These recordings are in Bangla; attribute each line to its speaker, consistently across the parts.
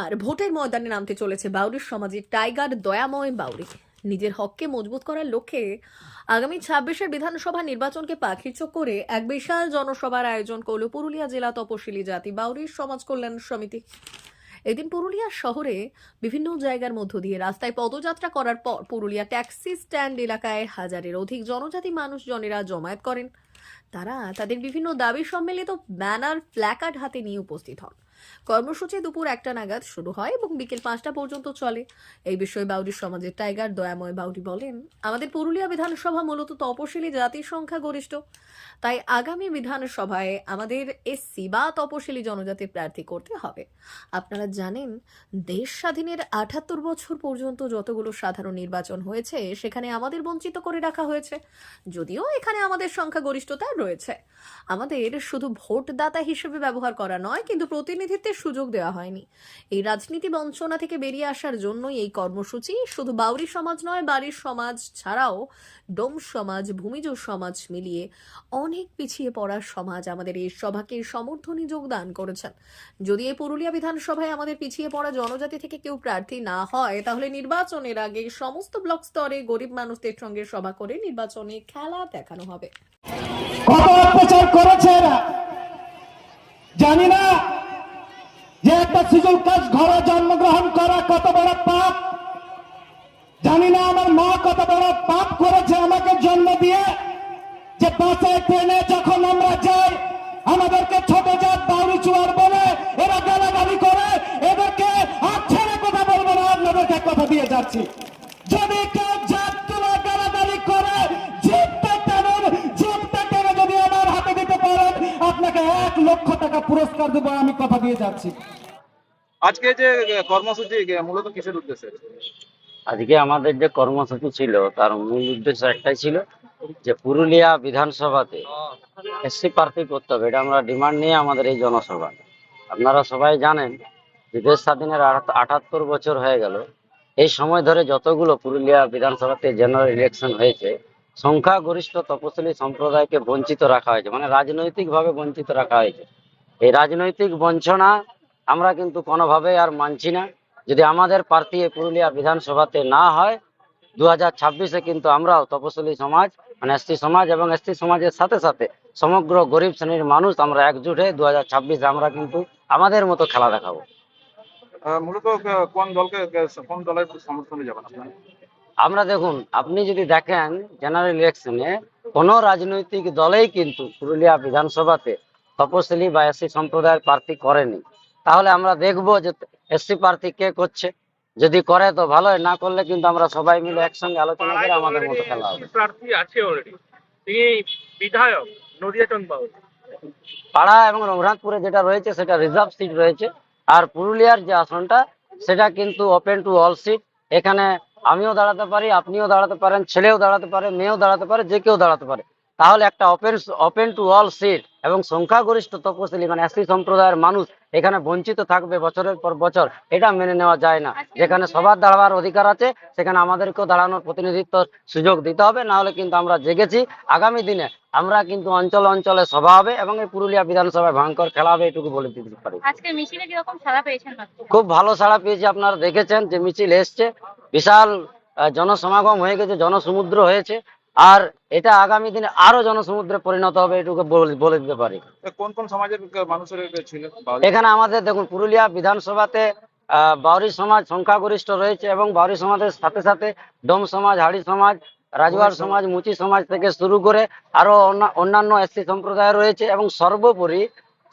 Speaker 1: এবার ভোটের ময়দানে নামতে চলেছে বাউরির সমাজের টাইগার দয়াময় বাউরি নিজের হককে মজবুত করার লক্ষ্যে আগামী ছাব্বিশের বিধানসভা নির্বাচনকে পাখির চোখ করে এক বিশাল জনসভার আয়োজন করল পুরুলিয়া জেলা তপশিলি জাতি বাউরির সমাজ কল্যাণ সমিতি। এদিন পুরুলিয়া শহরে বিভিন্ন জায়গার মধ্য দিয়ে রাস্তায় পদযাত্রা করার পর পুরুলিয়া ট্যাক্সি স্ট্যান্ড এলাকায় হাজারের অধিক জনজাতি মানুষজনেরা জমায়েত করেন। তারা তাদের বিভিন্ন দাবি সম্মিলিত ব্যানার, প্ল্যাকার্ড হাতে নিয়ে উপস্থিত হন। কর্মসূচি দুপুর একটা নাগাদ শুরু হয় এবং বিকেল পাঁচটা পর্যন্ত চলে। এই বিষয়ে বাউরি সমাজের টাইগার দয়াময় বাউরি বলেন, আমাদের পুরুলিয়া বিধানসভা মূলত তপশিলি জাতির সংখ্যা গরিষ্ঠ। তাই আগামী বিধানসভায় আমাদের এসসি বা তপশিলি জনজাতির প্রার্থী করতে হবে। আপনারা জানেন, দেশ স্বাধীনের আটাত্তর বছর পর্যন্ত যতগুলো সাধারণ নির্বাচন হয়েছে, সেখানে আমাদের বঞ্চিত করে রাখা হয়েছে। যদিও এখানে আমাদের সংখ্যা গরিষ্ঠতা রয়েছে। আমাদের শুধু ভোটদাতা হিসেবে ব্যবহার করা নয়, কিন্তু প্রতিনিধিত্বের সুযোগ দেওয়া হয়নি। এই রাজনীতি বঞ্চনা থেকে বেরিয়ে আসার জন্যই এই কর্মসূচি শুধু বাউরি সমাজ নয়, বাড়ির সমাজ ছাড়াও ডোম সমাজ ভূমিজ সমাজ মিলিয়ে অনেক পিছিয়ে পড়া সমাজ আমাদের এই সভাকে সমর্থনে যোগদান করেছেন। যদি এই পুরুলিয়া বিধানসভায় আমাদের পিছিয়ে পড়া জনজাতি থেকে কেউ প্রার্থী না হয়, তাহলে নির্বাচনের আগে সমস্ত ব্লক স্তরে গরিব মানুষদের সঙ্গে সভা করে নির্বাচনে খেলা দেখানো হবে।
Speaker 2: জানি না যে একটা শিশুর কাজ ঘরে জন্মগ্রহণ করা কত বড় পাপ? জানি না আমার মা কত বড় পাপ করেছে আমাকে জন্ম দিয়ে। যে বাসে ট্রেনে যখন আমরা যাই, আমাদেরকে ছোট জাত বাউরি চুয়ার বলে এরা গালাগালি করে, এদেরকে হাত ছেড়ে কথা বলব না, আপনাদেরকে কথা দিয়ে যাচ্ছি। যদি কেউ পুরস্কার দেবো আমি কথা দিয়ে যাচ্ছি।
Speaker 3: আজকে যে কর্মসূচি মূলত কিসের উদ্দেশ্যে?
Speaker 4: আজকে আমাদের যে কর্মসূচি ছিল তার মূল উদ্দেশ্য একটাই ছিল যে পুরুলিয়া বিধানসভাতে এসসি প্রার্থী করতে হবে। এটা আমরা ডিমান্ড নিয়ে আমাদের এই জনসভা। আপনারা সবাই জানেন যে দেশ স্বাধীনের আটাত- আটাত্তর বছর হয়ে গেল। এই সময় ধরে যতগুলো পুরুলিয়া বিধানসভাতে জেনারেল ইলেকশন হয়েছে সংখ্যাগরিষ্ঠ তপশিলি সম্প্রদায়কে বঞ্চিত রাখা হয়েছে মানে রাজনৈতিকভাবে বঞ্চিত রাখা হয়েছে। এই রাজনৈতিক বঞ্চনা আমরা কিন্তু কোনোভাবেই আর মানছি না। যদি আমাদের প্রার্থী এই পুরুলিয়া বিধানসভাতে না হয় দু হাজার ছাব্বিশে কিন্তু আমরাও তপশিলি সমাজ মানে এসটি সমাজ এবং এসটি সমাজের সাথে সাথে সমগ্র গরিব শ্রেণির মানুষ আমরা একজুট হয়ে দু হাজার ছাব্বিশে আমরা কিন্তু আমাদের মতো খেলা দেখাবো।
Speaker 3: মূলত কোন দলকে কোন দলের সমর্থনে যাবেন
Speaker 4: আমরা দেখুন আপনি যদি দেখেন জেনারেল ইলেকশনে কোনো রাজনৈতিক দলেই কিন্তু পুরুলিয়া বিধানসভাতে তপশিলি বা এসসি সম্প্রদায়ের প্রার্থী করেনি। তাহলে আমরা দেখব যে এসসি প্রার্থী কে করছে। যদি করে তো ভালোই না করলে কিন্তু আমরা সবাই মিলে একসঙ্গে আলোচনা করে আমাদের মতো খেলা হবে।
Speaker 5: প্রার্থী আছে অলরেডি তিনি বিধায়ক
Speaker 4: পাড়া এবং রঘুনাথপুরে যেটা রয়েছে সেটা রিজার্ভ সিট রয়েছে। আর পুরুলিয়ার যে আসনটা সেটা কিন্তু ওপেন টু অল সিট এখানে আমিও দাঁড়াতে পারি আপনিও দাঁড়াতে পারেন ছেলেও দাঁড়াতে পারে মেয়েও দাঁড়াতে পারে যে কেউ দাঁড়াতে পারে। তাহলে একটা open open to all seat এবং সংখ্যাগরিষ্ঠ তপশিলি মানে এসসি সম্প্রদায়ের মানুষ এখানে বঞ্চিত থাকবে বছরের পর বছর এটা মেনে নেওয়া যায় না। যেখানে সবার দাঁড়াবার অধিকার আছে সেখানে আমাদেরকেও দাঁড়ানোর প্রতিনিধিত্ব সুযোগ দিতে হবে না হলে কিন্তু আমরা জেগেছি। আগামী দিনে আমরা কিন্তু অঞ্চল অঞ্চলে সভা হবে এবং এই পুরুলিয়া বিধানসভায় ভয়ঙ্কর খেলা হবে এটুকু বলে দিতে পারি? খুব ভালো সাড়া পেয়েছি আপনারা দেখেছেন যে মিছিল এসছে। বিশাল জনসমাগম হয়ে গেছে জনসমুদ্র হয়েছে। আর এটা আগামী দিনে আরও জনসমুদ্রে পরিণত হবে এটুকু বলে- দিতে পারি।
Speaker 3: কোন কোন সমাজের মানুষের ছিল
Speaker 4: এখানে আমাদের দেখুন পুরুলিয়া বিধানসভাতে বাউরি সমাজ সংখ্যাগরিষ্ঠ রয়েছে এবং বাউরি সমাজের সাথে সাথে ডোম সমাজ হাড়ি সমাজ রাজওয়ার সমাজ মুচি সমাজ থেকে শুরু করে আরও অন্য- অন্যান্য এসসি সম্প্রদায় রয়েছে এবং সর্বোপরি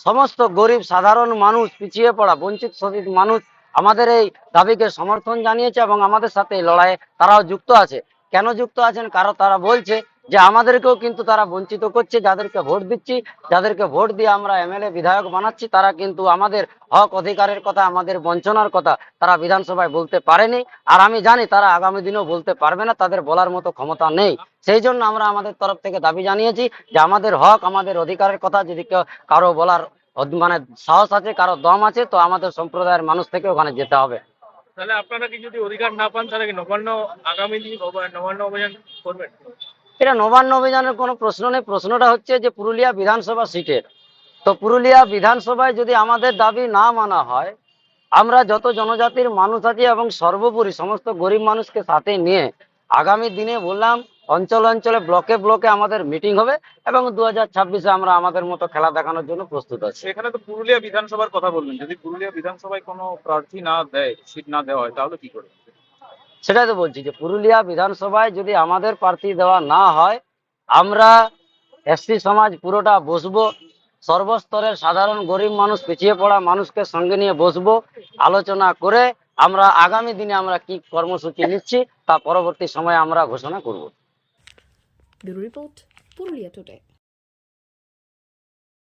Speaker 4: সমস্ত গরিব সাধারণ মানুষ পিছিয়ে পড়া বঞ্চিত শোষিত মানুষ আমাদের এই দাবিকে সমর্থন জানিয়েছে এবং আমাদের সাথে এই লড়াইয়ে তারাও যুক্ত আছে। কেন যুক্ত আছেন? কারণ তারা বলছে যে আমাদেরকেও কিন্তু তারা বঞ্চিত করছে, যাদেরকে ভোট দিচ্ছি, যাদেরকে ভোট দিয়ে আমরা এমএলএ, বিধায়ক বানাচ্ছি, তারা কিন্তু আমাদের হক অধিকারের কথা, আমাদের বঞ্চনার কথা তারা বিধানসভায় বলতে পারেনি। আর আমি জানি তারা আগামী দিনেও বলতে পারবে না, তাদের বলার মতো ক্ষমতা নেই। সেই জন্য আমরা আমাদের তরফ থেকে দাবি জানিয়েছি যে আমাদের হক, আমাদের অধিকারের কথা যদি কেউ কারও বলার মানে সাহস আছে, কারও দম আছে, তো আমাদের সম্প্রদায়ের মানুষ থেকে ওখানে যেতে হবে।
Speaker 5: তাহলে আপনারা কি যদি অধিকার না পান, তাহলে কি নবান্ন আগামী দিন নবান্ন অভিযান করবেন?
Speaker 4: এটা নবান্ন অভিযানের কোনো প্রশ্ন নেই। প্রশ্নটা হচ্ছে যে পুরুলিয়া বিধানসভা সিটের। তো পুরুলিয়া বিধানসভায় যদি আমাদের দাবি না মানা হয়, আমরা যত জনজাতির মানুষ আছি এবং সর্বোপরি সমস্ত গরিব মানুষকে সাথে নিয়ে আগামী দিনে বললাম অঞ্চল অঞ্চলে ব্লকে ব্লকে আমাদের মিটিং হবে এবং দু হাজার ছাব্বিশে আমরা আমাদের মতো খেলা দেখানোর জন্য প্রস্তুত আছি।
Speaker 3: সেখানে তো পুরুলিয়া বিধানসভার কথা বললেন। যদি পুরুলিয়া বিধানসভায় কোনো প্রার্থী না দেয় সিট না দেওয়া হয় তাহলে কি করবেন
Speaker 4: সেটাই তো বলছি যে পুরুলিয়া বিধানসভায় যদি আমাদের প্রার্থী দেওয়া না হয় আমরা এসসি সমাজ পুরোটা বসবো সর্বস্তরের সাধারণ গরিব মানুষ পিছিয়ে পড়া মানুষকে সঙ্গে নিয়ে বসবো আলোচনা করে আমরা আগামী দিনে আমরা কি কর্মসূচি নিচ্ছি তা পরবর্তী সময়ে আমরা ঘোষণা করব।
Speaker 1: the report earlier today.